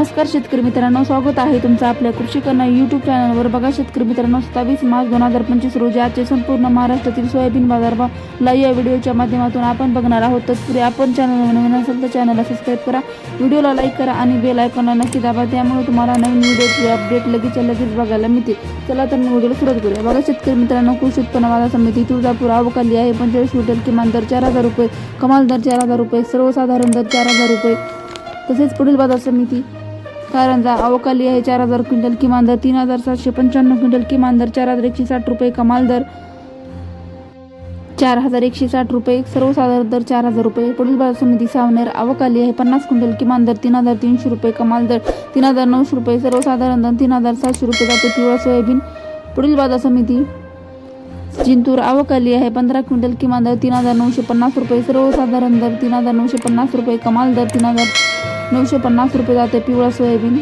नमस्कार शेतकरी मित्रांनो स्वागत आहे तुमचं आपल्या कृषी कन्या यूट्यूब चॅनलवर बघा शेतकरी मित्रांनो सत्तावीस मार्च दोन हजार पंचवीस रोजी आजचे संपूर्ण महाराष्ट्रातील सोयाबीन बाजारभाव या व्हिडिओच्या माध्यमातून आपण बघणार आहोत. तत्पूर्वी आपण चॅनल नवीन असेल तर चॅनलला सबस्क्राईब करा व्हिडिओला लाईक करा आणि बेल आयकॉनला नक्की दाबा. त्यामुळे तुम्हाला नवीन व्हिडिओचे अपडेट लगेचच्या लगेच बघायला मिळतील. चला तर मग व्हिडिओला सुरुवात करूया. बघा शेतकरी मित्रांनो कृषी उत्पन्न बाजार समिती तुळजापूर अवकाली आहे. पंचेचाळीस क्विंटल किमान दर चार हजार रुपये कमाल दर चार हजार रुपये सर्वसाधारण दर चार हजार रुपये. तसेच पुढील बाजार समिती कारंजा अवकाली आहे. चार हजार क्विंटल किमान दर तीन हजार सातशे पंच्याण्णव क्विंटल किमान दर चार हजार एकशे साठ रुपये कमाल दर चार हजार एकशे साठ रुपये सर्वसाधारण दर चार हजार रुपये. पुढील बाजार समिती सावनेर अवकाली आहे. पन्नास क्विंटल किमान दर तीन हजार तीनशे रुपये कमाल दर तीन हजार नऊशे रुपये. सर्वसाधारण दर तीन हजार सातशे रुपये. जाते पिवळा सोयाबीन. पुढील बाजार समिती जिंतूर अवकाली आहे. पंधरा क्विंटल किमान दर तीन हजार नऊशे पन्नास रुपये. सर्वसाधारण दर तीन हजार नऊशे पन्नास रुपये कमाल दर तीन हजार नऊशे पन्नास रुपये जाते पिवळा सोयाबीन.